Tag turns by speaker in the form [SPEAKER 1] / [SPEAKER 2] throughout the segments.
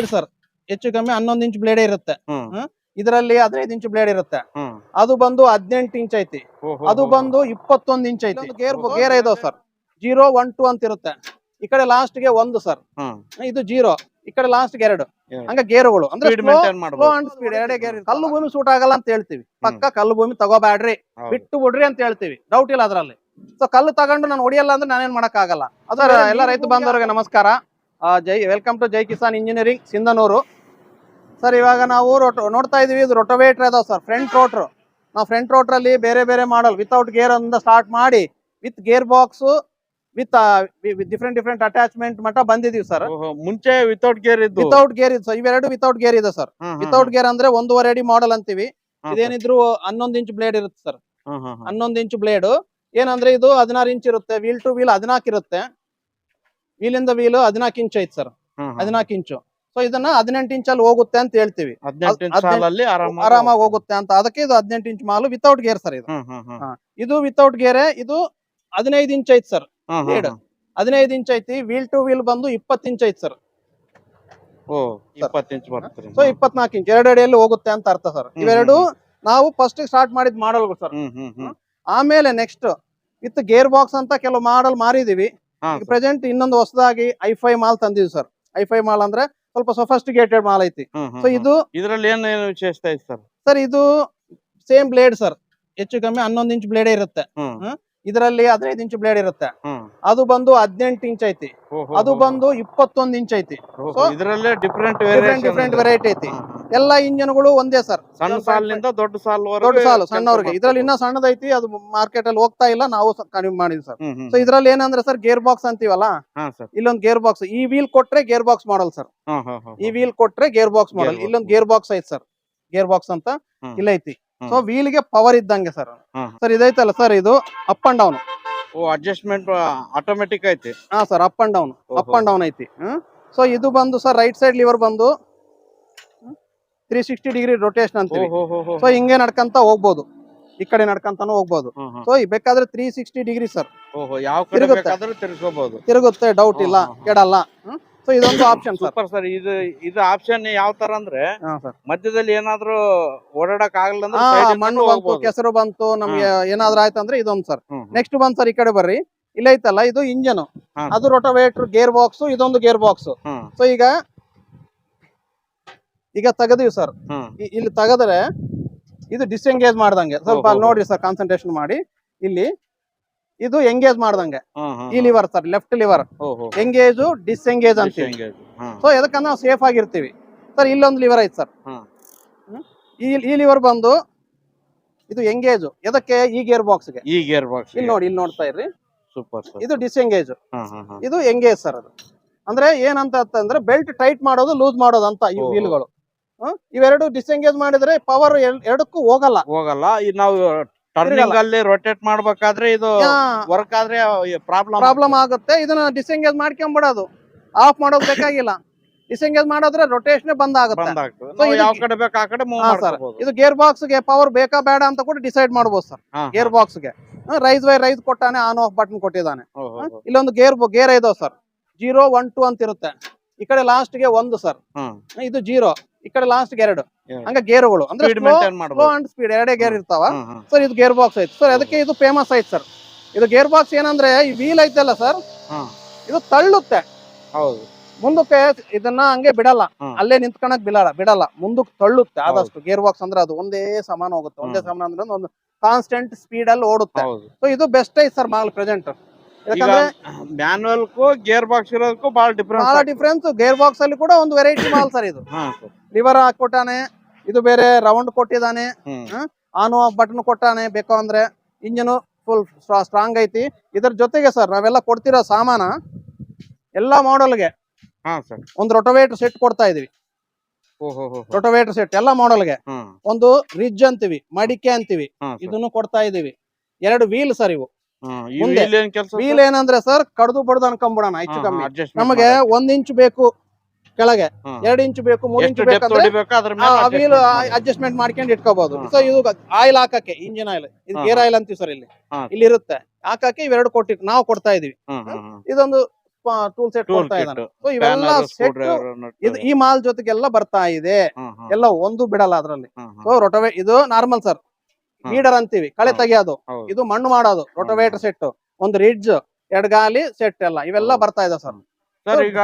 [SPEAKER 1] Blade sir. ಹೆಚ್ಚು ಕಮ್ಮಿ ಹನ್ನೊಂದು ಇಂಚ್ ಬ್ಲೇಡ್ ಇರುತ್ತೆ.
[SPEAKER 2] ಹ್ಮ್.
[SPEAKER 1] ಇದರಲ್ಲಿ ಹದಿನೈದು ಇಂಚ್ ಬ್ಲೇಡ್ ಇರುತ್ತೆ. ಅದು ಬಂದು ಹದಿನೆಂಟು ಇಂಚ್ ಐತಿ. ಅದು ಬಂದು ಇಪ್ಪತ್ತೊಂದು ಇಂಚ್ ಐತಿ. ಗೇರ್ ಗೇರ್ ಇದಾವ್ ಸರ್. ಜೀರೋ ಒನ್ ಟು ಅಂತ ಇರುತ್ತೆ. ಈ ಕಡೆ ಲಾಸ್ಟ್ಗೆ ಒಂದು ಸರ್. ಇದು ಜೀರೋ. ಈ ಕಡೆ ಲಾಸ್ಟ್ಗೆ ಎರಡು. ಹಂಗ ಗೇರುಗಳು. ಅಂದ್ರೆ. ಸ್ಪೀಡ್ ಎರಡೇ ಗೇರ್ ಕಲ್ಲು ಭೂಮಿ ಸೂಟ್ ಆಗಲ್ಲ ಅಂತ ಹೇಳ್ತೀವಿ. ಪಕ್ಕ ಕಲ್ಲು ಭೂಮಿ ತಗೋಬ್ಯಾಡ್ರಿ. ಬಿಟ್ಟು ಬಿಡ್ರಿ ಅಂತ ಹೇಳ್ತೀವಿ. ಡೌಟ್ ಇಲ್ಲ ಅದ್ರಲ್ಲಿ. ಸೊ ಕಲ್ಲು ತಗೊಂಡು ನಾನು ಹೊಡಿಯಲ್ಲ ಅಂದ್ರೆ ನಾನೇನ್ ಮಾಡಕ್ ಆಗಲ್ಲ ಅದರ ಎಲ್ಲ ರೈತ ಬಾಂಧವರಿಗೆ ನಮಸ್ಕಾರ. Jai welcome to Jai Kisan engineering Sindhanur. Sir ಇವಾಗ ನಾವು ರೋಟೋ ನೋಡ್ತಾ ಇದೀವಿ ಇದು ರೊಟೋವೇಟ್ರ್ ಅದಾವ ಸರ್ ಫ್ರಂಟ್ ರೋಟ್ರು ನಾವು ಫ್ರಂಟ್ ರೋಟ್ರಲ್ಲಿ ಬೇರೆ ಬೇರೆ ಮಾಡಲ್ ವಿತೌಟ್ ಗೇರ್ ಅಂತ ಸ್ಟಾರ್ಟ್ ಮಾಡಿ with gear box with different different attachment ಮಟ್ಟ ಬಂದಿದೀವಿ ಸರ್
[SPEAKER 2] ಮುಂಚೆ ವಿತೌಟ್ ಗೇರ್ ಇದ್ದು?
[SPEAKER 1] ವಿತೌಟ್ ಗೇರ್ ಇದೆ ಸರ್ ಇವೆರಡು ವಿತೌಟ್ ಗೇರ್ ಇದೆ ಸರ್ ವಿತೌಟ್ ಗೇರ್ ಅಂದ್ರೆ ಒಂದೂವರೆ ಅಡಿ ಮಾಡಲ್ ಅಂತೀವಿ. ಇದೇನಿದ್ರು ಹನ್ನೊಂದು ಇಂಚ್ ಬ್ಲೇಡ್ ಇರುತ್ತೆ ಸರ್. ಹನ್ನೊಂದು ಇಂಚ್ ಬ್ಲೇಡ್ ಏನಂದ್ರೆ ಇದು ಹದಿನಾರು ಇಂಚ್ ಇರುತ್ತೆ ವೀಲ್ ಟು ವೀಲ್ ಹದಿನಾಲ್ಕು ಇರುತ್ತೆ. ವೀಲಿಂದ ವೀಲ್ ಹದಿನಾಲ್ಕು ಇಂಚ್ ಐತೆ ಸರ್. ಹದಿನಾಲ್ಕು ಇಂಚು ಸೊ ಇದನ್ನ ಹದಿನೆಂಟು ಇಂಚಲ್ಲಿ ಹೋಗುತ್ತೆ ಅಂತ ಹೇಳ್ತೀವಿ.
[SPEAKER 2] ಆರಾಮಾಗಿ
[SPEAKER 1] ಹೋಗುತ್ತೆ. ಅಂತ. ಅದಕ್ಕೆ ಇದು ಹದಿನೆಂಟು ಇಂಚ್ ಮಾಲು ವಿತೌಟ್ ಗೇರ್ ಸರ್ ಇದು. ಇದು ವಿತೌಟ್ ಗೇರ್ ಇದು ಹದಿನೈದು ಇಂಚ್ ಐತೆ ಸರ್ ಹದಿನೈದು ಇಂಚ್ ಐತಿ ವೀಲ್ ಟು ವೀಲ್ ಬಂದು ಇಪ್ಪತ್ತು ಇಂಚ್ ಐತಿ ಸರ್ ಸೊ ಇಪ್ಪತ್ನಾಲ್ಕು ಇಂಚ್ ಎರಡು ಅಡಿಯಲ್ಲಿ ಹೋಗುತ್ತೆ ಅಂತ ಅರ್ಥ ಸರ್ ಇವೆರಡು ನಾವು ಫಸ್ಟ್ ಸ್ಟಾರ್ಟ್ ಮಾಡಿದ್ ಮಾಡಲ್ಗಳು ಸರ್ ಆಮೇಲೆ ನೆಕ್ಸ್ಟ್ ವಿತ್ ಗೇರ್ ಬಾಕ್ಸ್ ಅಂತ ಕೆಲವು ಮಾಡಲ್ ಮಾರಿದೀವಿ. ಪ್ರೆಸೆಂಟ್ ಇನ್ನೊಂದು ಹೊಸದಾಗಿ ಐಫೈ ಮಾಲ್ ತಂದಿದ್ವಿ ಸರ್. ಐಫೈ ಮಾಲ್ ಅಂದ್ರೆ ಸ್ವಲ್ಪ ಸೊಫಿಸ್ಟಿಕೇಟೆಡ್ ಮಾಲ್ ಐತಿ. ಸೊ ಇದು
[SPEAKER 2] ಇದರಲ್ಲಿ ಏನೇನು ಏನು ವಿಶೇಷತೆ ಐತಿ ಸರ್?
[SPEAKER 1] ಸರ್ ಇದು ಸೇಮ್ ಬ್ಲೇಡ್ ಸರ್. ಹೆಚ್ಚು ಕಮ್ಮಿ ಹನ್ನೊಂದು ಇಂಚ್ ಬ್ಲೇಡ್ ಇರುತ್ತೆ. ಇದರಲ್ಲಿ ಹದಿನೈದು ಇಂಚ್ ಬ್ಲೇಡ್ ಇರುತ್ತೆ. ಅದು ಬಂದು ಹದಿನೆಂಟು ಇಂಚ್ ಐತಿ. ಅದು ಬಂದು ಇಪ್ಪತ್ತೊಂದು ಇಂಚ್ ಐತಿ.
[SPEAKER 2] ಇದ್ರಲ್ಲೇ ಡಿಫ್ರೆಂಟ್
[SPEAKER 1] ಡಿಫ್ರೆಂಟ್ ಡಿಫ್ರೆಂಟ್ ವೆರೈಟಿ ಐತಿ. ಎಲ್ಲಾ ಇಂಜನ್ಗಳು ಒಂದೇ ಸರ್.
[SPEAKER 2] ಸಣ್ಣ ಸಾಲಿನಿಂದ ದೊಡ್ಡ ಸಾಲ್
[SPEAKER 1] ದೊಡ್ಡ ಸಾಲು ಸಣ್ಣವ್ರಿಗೆ. ಇದ್ರಲ್ಲಿ ಇನ್ನೂ ಸಣ್ಣದೈತಿ ಅದು ಮಾರ್ಕೆಟ್ ಅಲ್ಲಿ ಹೋಗ್ತಾ ಇಲ್ಲ ನಾವು ಕಡಿಮೆ ಮಾಡಿದ್ವಿ ಸರ್. ಸೊ ಇದ್ರಲ್ಲಿ ಏನಂದ್ರೆ ಸರ್ ಗೇರ್ ಬಾಕ್ಸ್ ಅಂತೀವಲ್ಲ? ಇಲ್ಲೊಂದು ಗೇರ್ ಬಾಕ್ಸ್ ಈ ವೀಲ್ ಕೊಟ್ರೆ ಗೇರ್ ಬಾಕ್ಸ್ ಮಾಡಲ್ ಸರ್. ಈ ವೀಲ್ ಕೊಟ್ರೆ ಗೇರ್ ಬಾಕ್ಸ್ ಮಾಡಲ್ ಇಲ್ಲೊಂದು ಗೇರ್ ಬಾಕ್ಸ್ ಐತಿ ಸರ್. ಗೇರ್ ಬಾಕ್ಸ್ ಅಂತ. ಇಲ್ಲ ಐತಿ. ಸೊ ವೀಲ್ಗೆ ಪವರ್ ಇದ್ದಂಗೆ ಸರ್. ಸರ್ ಇದೈತಲ್ಲ ಸರ್ ಇದು ಅಪ್ ಅಂಡ್ ಡೌನ್
[SPEAKER 2] ಓ ಅಡ್ಜಸ್ಟ್ಮೆಂಟ್ ಆಟೋಮೆಟಿಕ್ ಐತಿ.
[SPEAKER 1] ಹಾ sir up and down up. And down ಐತಿ. ಸೊ ಇದು ಬಂದು ಸರ್ ರೈಟ್ ಸೈಡ್ ಲಿವರ್ ಬಂದು ತ್ರೀ ಸಿಕ್ಸ್ಟಿ ಡಿಗ್ರಿ ರೊಟೇಷನ್ ಅಂತೀವಿ. ಸೊ ಹಿಂಗೆ ನಡ್ಕಂತ ಹೋಗ್ಬೋದು. ಈ ಕಡೆ ನಡ್ಕಂತಾನು ಹೋಗ್ಬೋದು. ಸೊ ಬೇಕಾದ್ರೆ ತ್ರೀ ಸಿಕ್ಸ್ಟಿ ಡಿಗ್ರಿ ಸರ್ ತಿರುಗುತ್ತೆ. ಡೌಟ್ ಇಲ್ಲ. ಕೆಡಲ್ಲ. ಸೊ ಇದೊಂದು ಆಪ್ಷನ್
[SPEAKER 2] ಸೂಪರ್ ಸರ್ ಇದು ಇದು ಆಪ್ಷನ್ ಯಾವ ತರ ಅಂದ್ರೆ ಮಧ್ಯದಲ್ಲಿ ಏನಾದ್ರೂ ಓಡಾಡಕ್ ಆಗಲ್ಲ ಅಂದ್ರೆ
[SPEAKER 1] ಮಣ್ಣು ಬಂತು. ಕೆಸರು ಬಂತು ನಮ್ಗೆ ಏನಾದ್ರೂ ಆಯ್ತಂದ್ರೆ ಇದೊಂದು ಸರ್. ನೆಕ್ಸ್ಟ್ ಬಂದ್ ಸರ್ ಈ ಕಡೆ ಬರ್ರಿ. ಇಲ್ಲ ಐತಲ್ಲ ಇದು ಇಂಜನ್. ಅದು ರೋಟೋವೇಟರ್ ಗೇರ್ ಬಾಕ್ಸ್ ಇದೊಂದು ಗೇರ್ ಬಾಕ್ಸ್ ಸೊ ಈಗ ಈಗ ತೆಗೆದಿವಿ ಸರ್ ಇಲ್ಲಿ ತೆಗೆದ್ರೆ ಇದು ಡಿಸ್ಎಂಗೇಜ್ ಮಾಡ್ದಂಗೆ. ಸ್ವಲ್ಪ. ಅಲ್ಲಿ ನೋಡ್ರಿ ಸರ್ ಕಾನ್ಸಂಟ್ರೇಷನ್ ಮಾಡಿ. ಇಲ್ಲಿ ಇದು ಎಂಗೇಜ್ ಮಾಡ್ದಂಗೆ. ಈ lever sir left lever. Engage disengage.
[SPEAKER 2] Hmm,
[SPEAKER 1] so ಎದಕ್ಕಂದ್ರೆ ನಾವು ಸೇಫ್ ಆಗಿರ್ತೀವಿ. ಸರ್ ಇಲ್ಲೊಂದು ಲಿವರ್ ಐತೆ ಸರ್ ಈ ಲಿವರ್ ಬಂದು ಇದು ಎಂಗೇಜ್ ಎದಕ್ಕೆ? ಈ ಗೇರ್ ಬಾಕ್ಸ್ಗೆ
[SPEAKER 2] ಈ ಗೇರ್ ಬಾಕ್ಸ್
[SPEAKER 1] ಇಲ್ಲಿ ನೋಡಿ ಇಲ್ಲಿ ನೋಡ್ತಾ ಇರ್ರಿ.
[SPEAKER 2] ಸೂಪರ್ ಸರ್
[SPEAKER 1] ಇದು ಡಿಸ್ಎಂಗೇಜ್. ಇದು ಎಂಗೇಜ್ ಸರ್ ಅದು. ಅಂದ್ರೆ ಏನಂತ ಅಂದ್ರೆ ಬೆಲ್ಟ್ ಟೈಟ್ ಮಾಡೋದು ಲೂಸ್ ಮಾಡೋದು ಅಂತ ಈ. ವೀಲ್ಗಳು ಇವೆರಡು ಡಿಸ್ಎಂಗೇಜ್ ಮಾಡಿದ್ರೆ ಪವರ್ ಎರಡಕ್ಕೂ ಹೋಗಲ್ಲ.
[SPEAKER 2] ಹೋಗಲ್ಲ. ನಾವು ಟರ್ನಿಂಗ್ ಅಲ್ಲಿ ರೊಟೇಟ್ ಮಾಡ್ಬೇಕಾದ್ರೆ ಇದು ವರ್ಕ್ ಆದ್ರೆ ಪ್ರಾಬ್ಲಮ್
[SPEAKER 1] ಪ್ರಾಬ್ಲಮ್ ಆಗುತ್ತೆ. ಇದನ್ನ ಡಿಸ್ಎಂಗೇಜ್ ಮಾಡ್ಕೊಂಡ್ಬಿಡೋದು ಆಫ್ ಮಾಡೋದು ಬೇಕಾಗಿಲ್ಲ. ಡಿಸ್ಎಂಗೇಜ್ ಮಾಡಿದ್ರೆ ರೊಟೇಷನ್ ಬಂದ್ ಆಗುತ್ತೆ
[SPEAKER 2] ಯಾವ ಕಡೆ ಬೇಕು ಆ ಕಡೆ
[SPEAKER 1] ಸರ್. ಇದು ಗೇರ್ ಬಾಕ್ಸ್ಗೆ ಪವರ್ ಬೇಕಾ ಬೇಡ ಅಂತ ಕೂಡ ಡಿಸೈಡ್ ಮಾಡ್ಬೋದು ಸರ್. ಗೇರ್ ಬಾಕ್ಸ್ಗೆ ರೈಸ್ ಬೈ ರೈಸ್ ಕೊಟ್ಟಾನೆ ಆನ್ ಆಫ್ ಬಟನ್ ಕೊಟ್ಟಿದ್ದಾನೆ. ಇಲ್ಲೊಂದು ಗೇರ್ ಗೇರ್ ಇದಾವ್ ಸರ್. ಜೀರೋ ಒನ್ ಟು ಅಂತ ಇರುತ್ತೆ ಈ ಕಡೆ ಲಾಸ್ಟ್ಗೆ ಒಂದು ಸರ್. ಇದು ಜೀರೋ ಈ ಕಡೆ ಲಾಸ್ಟ್ ಎರಡು. ಹಂಗ ಗೇರ್ಗಳು ಅಂದ್ರೆ
[SPEAKER 2] speed
[SPEAKER 1] slow
[SPEAKER 2] maintain
[SPEAKER 1] slow and speed ಎರಡೇ ಗೇರ್ ಇರ್ತಾವ. ಸರ್ ಇದು ಗೇರ್ ಬಾಕ್ಸ್ ಐತೆ. ಸರ್ ಅದಕ್ಕೆ ಇದು ಫೇಮಸ್ ಐತೆ ಸರ್ ಇದು ಗೇರ್ ಬಾಕ್ಸ್ ಏನಂದ್ರೆ ಈ ವೀಲ್ ಐತಲ್ಲ ಸರ್ ಇದು ತಳ್ಳುತ್ತೆ.
[SPEAKER 2] ಹೌದು.
[SPEAKER 1] ಮುಂದಕ್ಕೆ ಇದನ್ನ ಹಂಗೆ ಬಿಡಲ್ಲ. ಅಲ್ಲೇ ನಿಂತ್ಕೊಳಕ್ ಬಿಡಲ್ಲ ಬಿಡಲ್ಲ. ಮುಂದಕ್ಕೆ ತಳ್ಳುತ್ತೆ. ಆದಷ್ಟು ಗೇರ್ ಬಾಕ್ಸ್ ಅಂದ್ರೆ ಅದು ಒಂದೇ ಸಮಾನ ಹೋಗುತ್ತೆ. ಒಂದೇ. ಸಮಾನ ಅಂದ್ರೆ ಒಂದು ಕಾನ್ಸ್ಟೆಂಟ್ ಸ್ಪೀಡ್ ಅಲ್ಲಿ ಓಡುತ್ತೆ. ಸೊ ಇದು ಬೆಸ್ಟ್ ಐತೆ ಸರ್ ಮಾಲ್ ಪ್ರೆಸೆಂಟ್ ಯಾಕಂದ್ರೆ
[SPEAKER 2] ಗೇರ್ ಬಾಕ್ಸ್ ಇರೋದಕ್ಕೂ ಬಹಳ
[SPEAKER 1] ಬಹಳ
[SPEAKER 2] ಡಿಫ್ರೆನ್ಸ್
[SPEAKER 1] ಗೇರ್ ಬಾಕ್ಸ್ ಅಲ್ಲಿ ಕೂಡ ಒಂದು ವೆರೈಟಿ ಮಾಲ್ ಸರ್ ಇದು. ಲಿವರ್ ಹಾಕೊಟ್ಟಾನೆ ಇದು ಬೇರೆ ರೌಂಡ್ ಕೊಟ್ಟಿದ್ದಾನೆ ಆನು ಆಫ್ ಬಟನ್ ಕೊಟ್ಟಾನೆ ಬೇಕು ಅಂದ್ರೆ ಇಂಜಿನ್ ಫುಲ್ ಸ್ಟ್ರಾಂಗ್ ಐತಿ. ಇದ್ರ ಜೊತೆಗೆ ಸರ್ ನಾವೆಲ್ಲ ಕೊಡ್ತಿರೋ ಸಾಮಾನ ಎಲ್ಲಾ ಮಾಡೆಲ್ಗೆ ಒಂದು ರೊಟೋವೇಟರ್ ಸೆಟ್ ಕೊಡ್ತಾ ಇದೀವಿ. ರೊಟೋವೇಟರ್ ಸೆಟ್ ಎಲ್ಲಾ ಮಾಡೆಲ್ಗೆ
[SPEAKER 2] ಗೆ.
[SPEAKER 1] ಒಂದು ರಿಜ್ ಅಂತೀವಿ ಮಡಿಕೆ ಅಂತೀವಿ ಇದನ್ನು ಕೊಡ್ತಾ ಇದೀವಿ. ಎರಡು ವೀಲ್ ಸರ್ ಇವು. ವೀಲ್ ಏನಂದ್ರೆ ಸರ್ ಕಡ್ದು ಬಡ್ದು ಅನ್ಕೊಂಬಿಡೋಣ ಹೆಚ್ಚು ಕಮ್ಮಿ. ನಮಗೆ ಒಂದ್ ಇಂಚ್ ಬೇಕು. ಕೆಳಗೆ. ಎರಡ್ ಇಂಚ್ ಬೇಕು ಮೂರು ಇಂಚ್
[SPEAKER 2] ಬೇಕು
[SPEAKER 1] ವೀಲ್ ಅಡ್ಜಸ್ಟ್ಮೆಂಟ್ ಮಾಡ್ಕೊಂಡು ಇಟ್ಕೋಬಹುದು ಸೊ ಇದು ಆಯಿಲ್ ಹಾಕಕ್ಕೆ ಇಂಜಿನ್ ಆಯಿಲ್ ಇದು ಗೇರ್ ಆಯಿಲ್ ಅಂತೀವಿ ಸರ್ ಇಲ್ಲಿ. ಇಲ್ಲಿ ಇರುತ್ತೆ ಹಾಕಕ್ಕೆ ಇವೆರಡು ಕೊಟ್ಟಿ ನಾವು ಕೊಡ್ತಾ ಇದೀವಿ. ಇದೊಂದು ಟೂಲ್ ಸೆಟ್ ಕೊಡ್ತಾ
[SPEAKER 2] ಇದ್ದಾರೆ
[SPEAKER 1] ಇದ್ದಾನೆ ಸೊ ಇವೆಲ್ಲ ಸೆಟ್ ಇದು ಈ ಮಾಲ್ ಜೊತೆಗೆಲ್ಲ ಬರ್ತಾ ಇದೆ. ಎಲ್ಲ ಒಂದು ಬಿಡಲ್ಲ ಅದ್ರಲ್ಲಿ. ಸೊ ರೊಟೋವೇ ಇದು ನಾರ್ಮಲ್ ಸರ್ ಬೀಡರ್ ಅಂತೀವಿ. ಕಳೆ
[SPEAKER 2] ತೆಗೆಯೋದು.
[SPEAKER 1] ತೆಗಿಯೋದು ಇದು ಮಣ್ಣು ಮಾಡೋದು. ರೊಟೋವೇಟರ್ ಸೆಟ್ ಒಂದು ರಿಡ್ಜ್ ಎಡಗಾಲಿ ಸೆಟ್ ಎಲ್ಲ. ಇವೆಲ್ಲ ಬರ್ತಾ ಇದೆ ಸರ್
[SPEAKER 2] ಸರ್ ಈಗ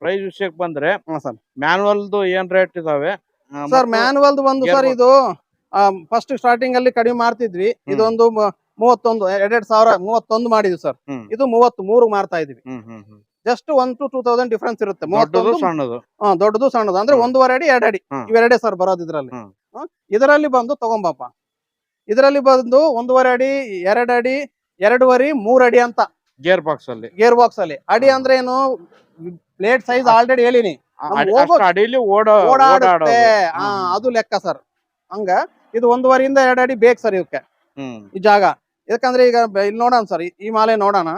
[SPEAKER 2] ಪ್ರೈಸ್ ವಿಷಯಕ್ಕೆ ಬಂದ್ರೆ
[SPEAKER 1] ಸರ್
[SPEAKER 2] ಮ್ಯಾನ್ವಲ್ದು ಏನ್ ರೇಟ್ ಇದಾವೆ?
[SPEAKER 1] ಸರ್
[SPEAKER 2] ಮತ್ತು
[SPEAKER 1] ಮ್ಯಾನುವಲ್ ಒಂದು ಸರ್ ಇದು ಫಸ್ಟ್ ಸ್ಟಾರ್ಟಿಂಗ್ ಅಲ್ಲಿ ಕಡಿಮೆ ಮಾಡ್ತಿದ್ವಿ. ಇದೊಂದು ಮೂವತ್ತೊಂದು ಎರಡೆರಡು ಸಾವಿರ ಮೂವತ್ತೊಂದು ಮಾಡಿದ್ವಿ ಸರ್ ಇದು ಮೂವತ್ ಮೂರು ಮಾರ್ತಾ ಇದ್ವಿ. Just one two two thousand difference ಇರುತ್ತೆ.
[SPEAKER 2] ದೊಡ್ಡದು
[SPEAKER 1] ಮೂವತ್ತೊಂದು
[SPEAKER 2] ಸಣ್ಣದು.
[SPEAKER 1] ಹಾ, ದೊಡ್ಡದು ಸಣ್ಣದು. ಅಂದ್ರೆ. ಒಂದೂವರೆ ಅಡಿ ಎರಡು ಅಡಿ. ಇವೆರಡೇ ಸರ್ ಬರೋದು ಇದರಲ್ಲಿ. ಇದರಲ್ಲಿ ಬಂದು ತಗೊಂಬಪ್ಪ. ಇದರಲ್ಲಿ ಬಂದು ಒಂದೂವರೆ ಅಡಿ ಎರಡು ಅಡಿ ಎರಡೂವರೆ ಮೂರ್ ಅಡಿ ಅಂತ.
[SPEAKER 2] ಗೇರ್ ಬಾಕ್ಸ್ ಅಲ್ಲಿ.
[SPEAKER 1] ಗೇರ್ ಬಾಕ್ಸ್ ಅಲ್ಲಿ. ಅಡಿ ಅಂದ್ರೆ ಏನು? ಪ್ಲೇಟ್ ಸೈಜ್ ಆಲ್ರೆಡಿ ಹೇಳಿನಿ.
[SPEAKER 2] ಅಡಿಲಿ ಓಡ
[SPEAKER 1] ಓಡಾಡುತ್ತೆ. ಅದು ಲೆಕ್ಕ ಸರ್. ಹಂಗ. ಇದು ಒಂದೂವರೆಯಿಂದ ಎರಡು ಅಡಿ ಬೇಕು ಸರ್ ಇವಕ್ಕೆ. ಈ ಜಾಗ. ಯಾಕಂದ್ರೆ ಈಗ ಇಲ್ಲಿ ನೋಡೋಣ ಸರ್. ಈ ಮಾಲೆ ನೋಡೋಣ.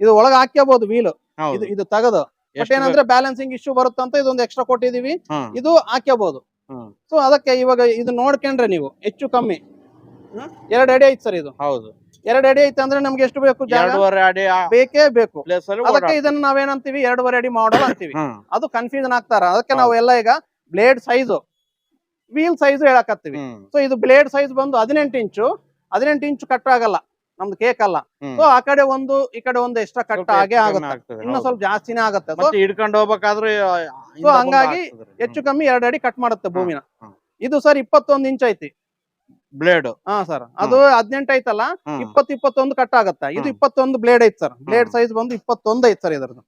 [SPEAKER 1] ಇದು ಒಳಗ ಹಾಕ್ಯಬಹುದು ವೀಲ್ ಇದು ಇದು ತೆಗೆದು. ಬಟ್ ಏನಂದ್ರೆ ಬ್ಯಾಲೆನ್ಸಿಂಗ್ ಇಶ್ಯೂ ಬರುತ್ತಂತ ಇದೊಂದು ಎಕ್ಸ್ಟ್ರಾ ಕೊಟ್ಟಿದೀವಿ. ಇದು ಹಾಕ್ಯಬಹುದು. ಸೊ ಅದಕ್ಕೆ ಇವಾಗ ಇದು ನೋಡ್ಕೊಂಡ್ರೆ ನೀವು ಹೆಚ್ಚು ಕಮ್ಮಿ. ಎರಡು ಅಡಿ ಐತ್ ಸರ್ ಇದು.
[SPEAKER 2] ಹೌದು.
[SPEAKER 1] ಎರಡು ಅಡಿ ಐತೆ ಅಂದ್ರೆ ನಮ್ಗೆ ಎಷ್ಟು ಬೇಕು ಜಾಗ?
[SPEAKER 2] ಎರಡೂವರೆ ಅಡಿ
[SPEAKER 1] ಬೇಕೇ ಬೇಕು.
[SPEAKER 2] ಪ್ಲೇಸ್ ಅಲ್ಲಿ
[SPEAKER 1] ಅದಕ್ಕೆ
[SPEAKER 2] ಏನಂತೀವಿ
[SPEAKER 1] ಇದನ್ನ ನಾವೇನಂತೀವಿ? ಎರಡೂವರೆ ಅಡಿ ಮಾಡಲ್ ಅಂತೀವಿ.
[SPEAKER 2] ಹ್ಮ್.
[SPEAKER 1] ಅದು ಕನ್ಫ್ಯೂಷನ್ ಆಗ್ತಾರ. ಅದಕ್ಕೆ ನಾವು ಎಲ್ಲ ಈಗ ಬ್ಲೇಡ್ ಸೈಜ್ ವೀಲ್ ಸೈಜ್ ಹೇಳಕತ್ತೀವಿ.
[SPEAKER 2] ಹ್ಮ್.
[SPEAKER 1] ಸೊ ಇದು ಬ್ಲೇಡ್ ಸೈಜ್ ಬಂದು ಹದಿನೆಂಟು ಇಂಚು. ಹದಿನೆಂಟು ಇಂಚು ಕಟ್ ಆಗಲ್ಲ. ನಮ್ದು ಕೇಕ್ ಅಲ್ಲ.
[SPEAKER 2] ಹ್ಮ್.
[SPEAKER 1] ಸೊ ಆ ಕಡೆ ಒಂದು ಈ ಕಡೆ ಒಂದು ಎಕ್ಸ್ಟ್ರಾ ಕಟ್
[SPEAKER 2] ಸ್ವಲ್ಪ
[SPEAKER 1] ಆಗೇ
[SPEAKER 2] ಹೆಚ್ಚು ಕಮ್ಮಿ
[SPEAKER 1] ಆಗುತ್ತೆ
[SPEAKER 2] ಆಗ್ತದೆ,
[SPEAKER 1] ಇನ್ನು
[SPEAKER 2] ಹೌದು.
[SPEAKER 1] ಸ್ವಲ್ಪ ಜಾಸ್ತಿನೇ ಆಗುತ್ತೆ.
[SPEAKER 2] ಮತ್ತೆ ಹಿಡ್ಕೊಂಡು ಹೋಗ್ಬೇಕಾದ್ರೆ ಆ, ಹಿಂದೆ ಬಂದು
[SPEAKER 1] ಹಂಗಾಗಿ
[SPEAKER 2] ಆಗ್ತದೆ.
[SPEAKER 1] ಹೆಚ್ಚು ಕಮ್ಮಿ ಎರಡು ಅಡಿ ಕಟ್ ಮಾಡುತ್ತೆ ಭೂಮಿನ.
[SPEAKER 2] ಹ್ಮ್.
[SPEAKER 1] ಇದು ಸರ್ ಇಪ್ಪತ್ತೊಂದು ಇಂಚ್ ಐತಿ.
[SPEAKER 2] ಬ್ಲೇಡ್.
[SPEAKER 1] ಹಾ ಸರ್ ಅದು ಹದಿನೆಂಟು ಐತಲ್ಲ
[SPEAKER 2] ಇಪ್ಪತ್
[SPEAKER 1] ಇಪ್ಪತ್ತು ಇಪ್ಪತ್ತೊಂದು ಕಟ್ ಆಗತ್ತೆ. ಇದು. ಇಪ್ಪತ್ತೊಂದು ಬ್ಲೇಡ್ ಐತ್ ಸರ್ ಬ್ಲೇಡ್ ಸೈಜ್ ಬಂದು ಇಪ್ಪತ್ತೊಂದು ಐತ್ ಸರ್ ಇದ್ರದ್ದು.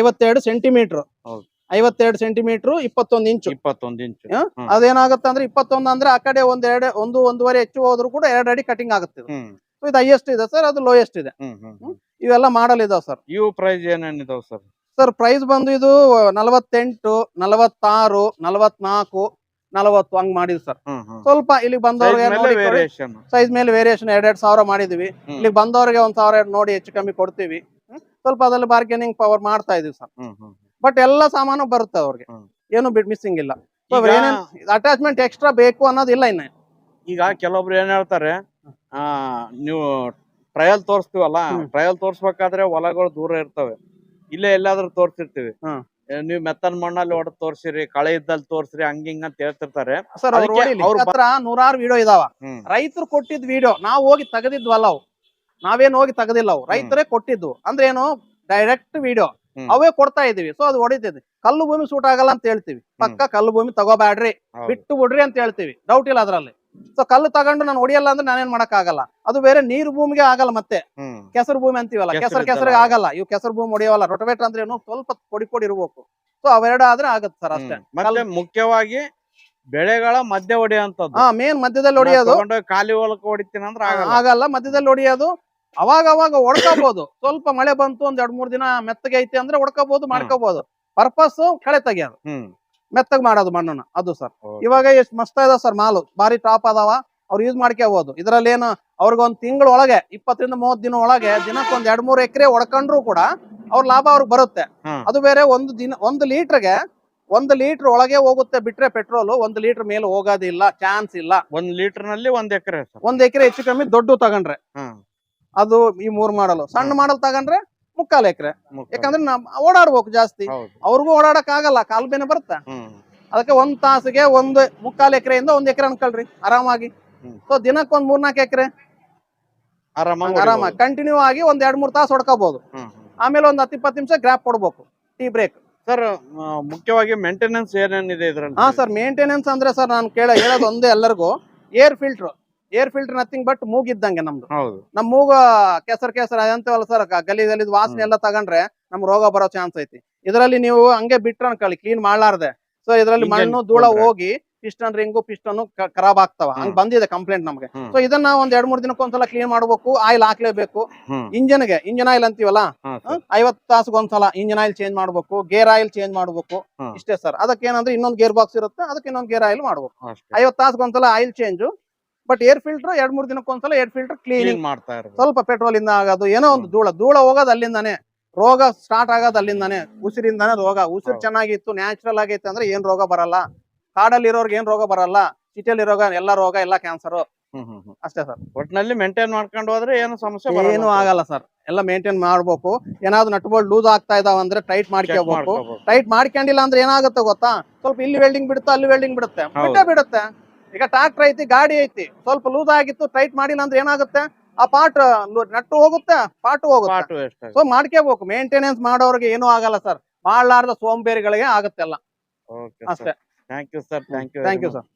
[SPEAKER 1] ಐವತ್ತೆರಡು ಸೆಂಟಿಮೀಟರ್. ಐವತ್ತೆರಡು ಸೆಂಟಿಮೀಟರ್ ಇಪ್ಪತ್ತೊಂದು ಇಂಚು
[SPEAKER 2] ಇಪ್ಪತ್ತೊಂದು ಇಂಚು.
[SPEAKER 1] ಅದೇನಾಗುತ್ತೆ ಅಂದ್ರೆ ಇಪ್ಪತ್ತೊಂದು ಅಂದ್ರೆ ಆ ಕಡೆ ಒಂದ್ ಎರಡು ಒಂದು ಒಂದೂವರೆ ಹೆಚ್ಚು ಹೋದ್ರು ಕೂಡ ಎರಡು ಅಡಿ ಕಟಿಂಗ್ ಆಗುತ್ತೆ ಇದು. ಹೈಯೆಸ್ಟ್ ಇದೆ ಸರ್ ಅದು ಲೋಯೆಸ್ಟ್ ಇದೆ. ಇವೆಲ್ಲ ಮಾಡಲ್ ಇದಾವ್ ಸರ್
[SPEAKER 2] ಇವು ಪ್ರೈಸ್ ಏನೇನಿದಾವ್ ಸರ್
[SPEAKER 1] ಸರ್ ಪ್ರೈಸ್ ಬಂದು ಇದು ನಲವತ್ತೆಂಟು ನಲವತ್ತಾರು ನಲವತ್ನಾಲ್ಕು ನಲವತ್ತು ಹಂಗ್ ಮಾಡಿದ್ವಿ ಸರ್. ಸ್ವಲ್ಪ ಇಲ್ಲಿ ಬಂದವ್ರಿಗೆ ಸೈಜ್ ಮೇಲೆ ವೇರಿಯೇಷನ್ ಎರಡೆರಡು ಸಾವಿರ ಮಾಡಿದೀವಿ. ಇಲ್ಲಿ ಬಂದವ್ರಿಗೆ ಒಂದ್ ಸಾವಿರ ಎರಡ್ ನೋಡಿ ಹೆಚ್ಚು ಕಮ್ಮಿ ಕೊಡ್ತೀವಿ. ಸ್ವಲ್ಪ ಅದ್ರಲ್ಲಿ ಬಾರ್ಗೇನಿಂಗ್ ಪವರ್ ಮಾಡ್ತಾ ಇದೀವಿ ಸರ್. ಬಟ್ ಎಲ್ಲ ಸಾಮಾನು ಬರುತ್ತೆ ಅವ್ರಿಗೆ. ಏನು ಬಿಟ್ ಮಿಸ್ಸಿಂಗ್ ಇಲ್ಲ. ಅಟ್ಯಾಚ್ಮೆಂಟ್ ಎಕ್ಸ್ಟ್ರಾ ಬೇಕು ಅನ್ನೋದಿಲ್ಲ ಇನ್ನ.
[SPEAKER 2] ಈಗ ಕೆಲವೊಬ್ರು ಏನ್ ಹೇಳ್ತಾರೆ ಆ ನೀವು ಟ್ರಯಲ್ ತೋರಿಸ್ತೀವಲ್ಲ ಟ್ರಯಲ್ ತೋರ್ಸ್ಬೇಕಾದ್ರೆ ಹೊಲಗಳು ದೂರ ಇರ್ತವೆ. ಇಲ್ಲೇ ಎಲ್ಲಾದ್ರೂ ತೋರ್ಸಿರ್ತೀವಿ. ನೀವ್ ಮೆತ್ತನ್ ಮಣ್ಣಲ್ಲಿ ಹೊಡೆದ್ ತೋರ್ಸಿರಿ ಕಳೆ ಇದ್ದಲ್ಲಿ ತೋರ್ಸಿರಿ ಹಂಗ ಹಿಂಗ ಅಂತ ಹೇಳ್ತಿರ್ತಾರೆ.
[SPEAKER 1] ಸರ್ ಅವ್ರು
[SPEAKER 2] ಅದಕ್ಕೆ
[SPEAKER 1] ಹೊಡಿಲಿ. ಹತ್ರ ನೂರಾರು ವಿಡಿಯೋ ಇದಾವ.
[SPEAKER 2] ಹ್ಮ್.
[SPEAKER 1] ರೈತರು ಕೊಟ್ಟಿದ್ ವಿಡಿಯೋ ನಾವು ಹೋಗಿ ತೆಗೆದಿದ್ವಲ್ಲ ಅವು. ನಾವೇನ್ ಹೋಗಿ ತೆಗೆದಿಲ್ಲ ಅವು. ರೈತರೇ ಕೊಟ್ಟಿದ್ದು. ಅಂದ್ರೆ ಏನು ಡೈರೆಕ್ಟ್ ವಿಡಿಯೋ
[SPEAKER 2] ಹ್ಮ್.
[SPEAKER 1] ಅವೇ ಕೊಡ್ತಾ ಇದೀವಿ ಸೊ ಅದು ಹೊಡಿತಿದ್ವಿ ಕಲ್ಲು ಭೂಮಿ ಸೂಟ್ ಆಗಲ್ಲ ಅಂತ ಹೇಳ್ತೀವಿ. ಪಕ್ಕ ಕಲ್ಲು ಭೂಮಿ ತಗೋಬ್ಯಾಡ್ರಿ.
[SPEAKER 2] ಹೌದು.
[SPEAKER 1] ಬಿಟ್ಟು ಬಿಡ್ರಿ ಅಂತ ಹೇಳ್ತೀವಿ. ಡೌಟ್ ಇಲ್ಲ ಅದ್ರಲ್ಲಿ. ಸೊ ಕಲ್ಲು ತಗೊಂಡು ನಾನು ಹೊಡಿಯಲ್ಲ ಅಂದ್ರೆ ನಾನೇನ್ ಮಾಡಕ್ ಆಗಲ್ಲ ಅದು ಬೇರೆ ನೀರು ಭೂಮಿಗೆ ಆಗಲ್ಲ ಮತ್ತೆ. ಕೆಸರು ಭೂಮಿ ಅಂತೀವಲ್ಲ
[SPEAKER 2] ಕೆಸರು.
[SPEAKER 1] ಕೆಸರಿಗೆ ಆಗಲ್ಲ. ಇವ್ ಕೆಸರು ಭೂಮಿ ಹೊಡಿಯವಲ್ಲ ರೊಟವೇಟರ್ ಅಂದ್ರೆ ಏನು? ಸ್ವಲ್ಪ ಪೊಡಿ ಪೊಡಿ ಇರ್ಬೇಕು. ಸೊ ಅವೆರಡು ಆದ್ರೆ ಆಗತ್ತೆ ಸರ್ ಅಷ್ಟೇ.
[SPEAKER 2] ಮತ್ತೆ ಮುಖ್ಯವಾಗಿ ಬೆಳೆಗಳ ಮಧ್ಯ ಹೊಡೆಯುವಂತದ್ದು
[SPEAKER 1] ಹಾ ಮೇನ್ ಮಧ್ಯದಲ್ಲಿ ಹೊಡೆಯೋದು.
[SPEAKER 2] ಖಾಲಿ ಹೊಲಕ್ಕೆ ಹೊಡಿತೀನಿ ಅಂದ್ರೆ ಆಗಲ್ಲ.
[SPEAKER 1] ಆಗಲ್ಲ. ಮಧ್ಯದಲ್ಲಿ ಹೊಡೆಯೋದು. ಅವಾಗ ಅವಾಗ ಹೊಡ್ಕೋಬಹುದು ಸ್ವಲ್ಪ ಮಳೆ ಬಂತು ಒಂದ್ ಎರಡ್ ಮೂರ್ ದಿನ ಮೆತ್ತಗೆ ಐತಿ ಅಂದ್ರೆ ಹೊಡ್ಕೋಬಹುದು ಮಾಡ್ಕೋಬಹುದು ಪರ್ಪಸ್ ಕಳೆ ತೆಗಿಯೋದು. ಮೆತ್ತಗ್ ಮಾಡೋದು ಮಣ್ಣನ್ನ. ಅದು ಸರ್ ಇವಾಗ ಎಷ್ಟ್ ಮಸ್ತ್ ಇದಾವ ಸರ್ ಮಾಲು. ಬಾರಿ ಟಾಪ್ ಅದಾವ. ಅವ್ರು ಯೂಸ್ ಮಾಡ್ಕೋಬಹುದು ಇದ್ರಲ್ಲಿ ಏನು ಅವ್ರಿಗೊಂದ್ ತಿಂಗಳ ಒಳಗೆ ಇಪ್ಪತ್ತರಿಂದ ಮೂವತ್ ದಿನ ಒಳಗೆ ದಿನಕ್ಕೆ ಒಂದ್ ಎರಡ್ ಮೂರ್ ಎಕರೆ ಒಡ್ಕೊಂಡ್ರು ಕೂಡ ಅವ್ರ ಲಾಭ ಅವ್ರಿಗೆ ಬರುತ್ತೆ. ಅದು ಬೇರೆ ಒಂದು ದಿನ ಒಂದು ಲೀಟರ್ಗೆ ಒಂದು ಲೀಟರ್ ಒಳಗೆ ಹೋಗುತ್ತೆ ಬಿಟ್ರೆ ಪೆಟ್ರೋಲ್ ಒಂದು ಲೀಟರ್ ಮೇಲೆ ಹೋಗೋದಿಲ್ಲ ಚಾನ್ಸ್ ಇಲ್ಲ.
[SPEAKER 2] ಒಂದ್ ಲೀಟರ್ನಲ್ಲಿ ಒಂದ್ ಎಕರೆ
[SPEAKER 1] ಒಂದ್ ಎಕರೆ ಹೆಚ್ಚು ಕಮ್ಮಿ ದೊಡ್ಡ ತಗೊಂಡ್ರೆ. ಅದು ಈ ಮೂರ್ ಮಾಡಲು. ಸಣ್ಣ ಮಾಡಲ್ ತಗೊಂಡ್ರೆ ಮುಕ್ಕಾಲ್ ಎಕರೆ. ಯಾಕಂದ್ರೆ ನಮ್ ಓಡಾಡ್ಬೇಕು ಜಾಸ್ತಿ. ಅವ್ರಿಗೂ ಓಡಾಡಕ್ ಆಗಲ್ಲ ಕಾಲ್ ಬೇನೆ ಬರುತ್ತ. ಅದಕ್ಕೆ ಒಂದ್ ತಾಸಿಗೆ ಒಂದು ಮುಕ್ಕಾಲ್ ಎಕರೆಯಿಂದ ಒಂದ್ ಎಕರೆ ಅನ್ಕೊಳ್ರಿ ಆರಾಮಾಗಿ. ಸೊ ದಿನಕ್ಕೆ ಒಂದ್ ಮೂರ್ನಾಲ್ಕು ಎಕರೆ.
[SPEAKER 2] ಆರಾಮಾಗಿ
[SPEAKER 1] ಕಂಟಿನ್ಯೂ ಆಗಿ ಒಂದ್ ಎರಡ್ ಮೂರ್ ತಾಸು ಹೊಡ್ಕೋಬಹುದು. ಆಮೇಲೆ ಒಂದ್ ಹತ್ತಿಪ್ಪತ್ತು ನಿಮಿಷ ಗ್ರಾಪ್ ಕೊಡ್ಬೇಕು ಟೀ ಬ್ರೇಕ್
[SPEAKER 2] ಸರ್ ಮುಖ್ಯವಾಗಿ ಮೇಂಟೆನೆನ್ಸ್ ಏನೇನಿದೆ ಇದ್ರಲ್ಲಿ?
[SPEAKER 1] ಹಾ ಸರ್ ಮೇಂಟೆನೆನ್ಸ್ ಅಂದ್ರೆ ಸರ್ ನಾನು ಕೇಳ ಹೇಳೋದು ಒಂದೇ ಎಲ್ಲರಿಗೂ. Air filter air filter nothing but ಮೂಗಿದ್ದಂಗೆ ನಮ್ದು.
[SPEAKER 2] ಹೌದು.
[SPEAKER 1] ನಮ್ ಮೂಗ ಕೆಸರ್ ಕೆಸರ್ ಅದಂತವಲ್ಲ ಸರ್ ಗಲಿ ಗಲಿದ್ ವಾಸನೆ ಎಲ್ಲ ತಗೊಂಡ್ರೆ ನಮ್ ರೋಗ ಬರೋ ಚಾನ್ಸ್ ಐತಿ. ಇದರಲ್ಲಿ ನೀವು ಹಂಗೆ ಬಿಟ್ರ ಅನ್ಕೊಳ್ಳಿ ಕ್ಲೀನ್ ಮಾಡ್ಲಾರ್ದೆ. ಸೊ ಇದರಲ್ಲಿ ಮಣ್ಣು ಧೂಳ. ಹೋಗಿ ಪಿಸ್ಟನ್ ರಿಂಗು ಪಿಸ್ಟನ್ ಖರಾಬ್ ಆಗ್ತಾವ. ಹಂಗ್ ಬಂದಿದೆ ಕಂಪ್ಲೇಂಟ್ ನಮ್ಗೆ. ಸೊ ಇದನ್ನ ಒಂದ್ ಎರಡ್ ಮೂರ್ ದಿನಕ್ಕೆ ಒಂದ್ಸಲ ಕ್ಲೀನ್ ಮಾಡ್ಬೇಕು ಆಯಿಲ್ ಹಾಕ್ಲೇಬೇಕು. ಇಂಜಿನ್ಗೆ ಇಂಜಿನ್ ಆಯಿಲ್ ಅಂತೀವಲ್ಲ? ಐವತ್ ತಾಸಗೊಂದ್ಸಲ ಒಂದ್ಸಲ ಇಂಜನ್ ಆಯಿಲ್ ಚೇಂಜ್ ಮಾಡ್ಬೇಕು ಗೇರ್ ಆಯಿಲ್ ಚೇಂಜ್ ಮಾಡ್ಬೇಕು. ಇಷ್ಟೇ ಸರ್. ಅದಕ್ಕೆ ಏನಂದ್ರೆ ಇನ್ನೊಂದ್ ಗೇರ್ ಬಾಕ್ಸ್ ಇರುತ್ತೆ ಅದಕ್ಕೆ ಇನ್ನೊಂದ್ ಗೇರ್ ಆಯಿಲ್ ಮಾಡ್ಬೇಕು. ಐವತ್ ತಾಸಗೊಂದ್ಸಲ ಒಂದ್ಸಲ oil change but air filter ಎರಡ್ ಮೂರ್ ದಿನಕ್ಕೊಂದ್ಸಲ ಏರ್ ಫಿಲ್ಟರ್ ಕ್ಲೀನಿಂಗ್
[SPEAKER 2] ಕ್ಲೀನ್ ಮಾಡ್ತಾ ಇರೋದು
[SPEAKER 1] ಸ್ವಲ್ಪ ಪೆಟ್ರೋಲ್ ಇಂದ ಆಗೋದು. ಏನೋ ಒಂದು ಧೂಳ. ಧೂಳ ಹೋಗೋದು ಅಲ್ಲಿಂದಾನೆ. ರೋಗ ಸ್ಟಾರ್ಟ್ ಆಗೋದು ಅಲ್ಲಿಂದಾನೆ. ಉಸಿರಿಂದಾನೆ ರೋಗ. ಉಸಿರು. ಚೆನ್ನಾಗಿತ್ತು ನ್ಯಾಚುರಲ್ ಆಗೈತೆ ಅಂದ್ರೆ ಏನ್ ರೋಗ ಬರಲ್ಲ. ಕಾಡಲ್ಲಿ ಇರೋರ್ಗೆ ಏನ್ ರೋಗ ಬರಲ್ಲ. ಸಿಟಿಯಲ್ಲಿ ರೋಗ ಎಲ್ಲ ರೋಗ ಎಲ್ಲ ಕ್ಯಾನ್ಸರ್. ಅಷ್ಟೇ ಸರ್
[SPEAKER 2] ಒಟ್ಟಿನಲ್ಲಿ ಮೇಂಟೈನ್ ಮಾಡ್ಕೊಂಡು ಹೋದ್ರೆ ಏನು ಸಮಸ್ಯೆ
[SPEAKER 1] ಏನು ಆಗಲ್ಲ ಸರ್ ಎಲ್ಲ ಮೇಂಟೈನ್ ಮಾಡ್ಬೇಕು. ಏನಾದ್ರು ನಟ್ಬೋಲ್ ಲೂಸ್ ಆಗ್ತಾ ಇದಾವ ಅಂದ್ರೆ ಟೈಟ್ ಮಾಡ್ಕೋಬೇಕು. ಟೈಟ್ ಮಾಡ್ಕೊಂಡಿಲ್ಲ ಅಂದ್ರೆ ಏನಾಗುತ್ತೆ ಗೊತ್ತಾ? ಸ್ವಲ್ಪ ಇಲ್ಲಿ ವೆಲ್ಡಿಂಗ್ ಬಿಡುತ್ತೆ ಅಲ್ಲಿ ವೆಲ್ಡಿಂಗ್ ಬಿಡುತ್ತೆ. ಬಿಟ್ಟೆ ಬಿಡುತ್ತೆ. ಈಗ ಟ್ರಾಕ್ಟರ್ ಐತಿ ಗಾಡಿ ಐತಿ. ಸ್ವಲ್ಪ ಲೂಸ್ ಆಗಿತ್ತು ಟೈಟ್ ಮಾಡಿಲ್ಲ ಅಂದ್ರೆ ಏನಾಗುತ್ತೆ? ಆ ಪಾರ್ಟ್ ನಟ್ಟು ಹೋಗುತ್ತೆ ಪಾಟು ಹೋಗುತ್ತೆ? ಸೊ ಮಾಡ್ಕೋಬೇಕು. ಮೇಂಟೆನೆನ್ಸ್ ಮಾಡೋರಿಗೆ ಏನೂ ಆಗಲ್ಲ ಸರ್ ಮಾಡ್ಲಾರ್ದ ಸೋಂಬೇರಿಗಳಿಗೆ ಆಗುತ್ತೆಲ್ಲ. ಅಷ್ಟೇ.
[SPEAKER 2] Thank you sir thank Thank
[SPEAKER 1] thank you sir